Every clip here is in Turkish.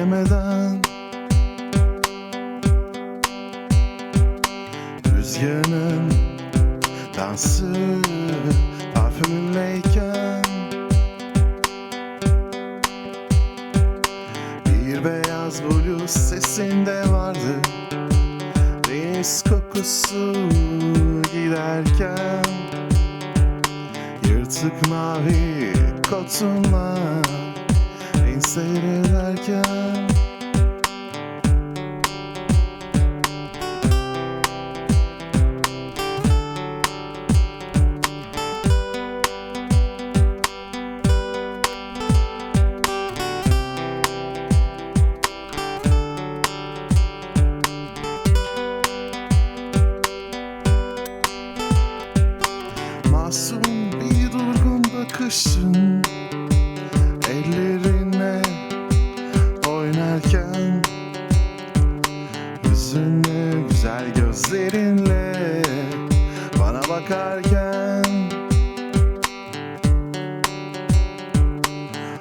demeden Rüzgarın dansı parfümünleyken Bir beyaz bluz sesinde vardı Deniz kokusu giderken Yırtık mavi kotunla Masum bir durgun bakışın Ellerine oynarken Hüzünlü güzel gözlerinle Bana bakarken.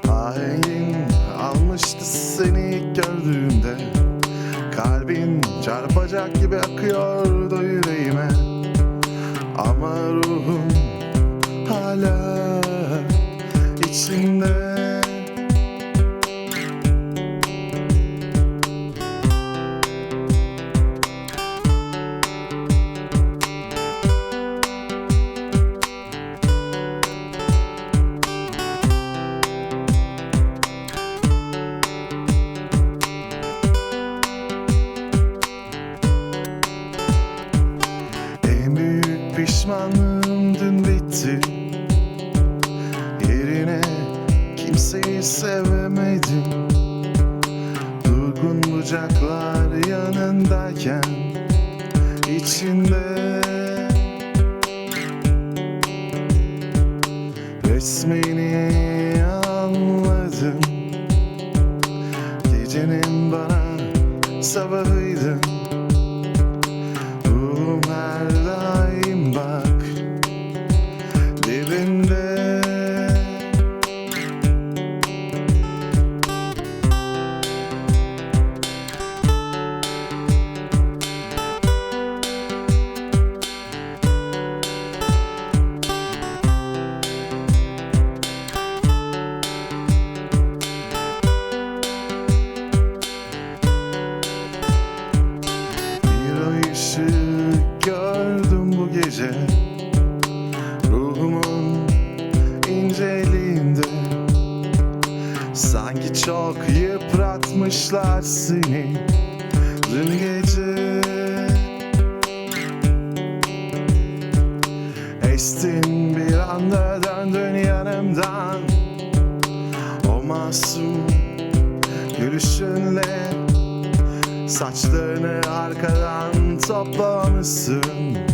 Ahengin almıştı seni ilk gördüğümde Kalbin çarpacak gibi akıyordu büyük pişmanlığım dün bitti. Yerine kimseyi sevemedim. Durgun bucaklar yanındayken içinde Resmini inceliğinde Sanki çok yıpratmışlar seni. Dün gece Estin bir anda döndün yanımdan. O masum gülüşünle Saçlarını arkadan toplamışsın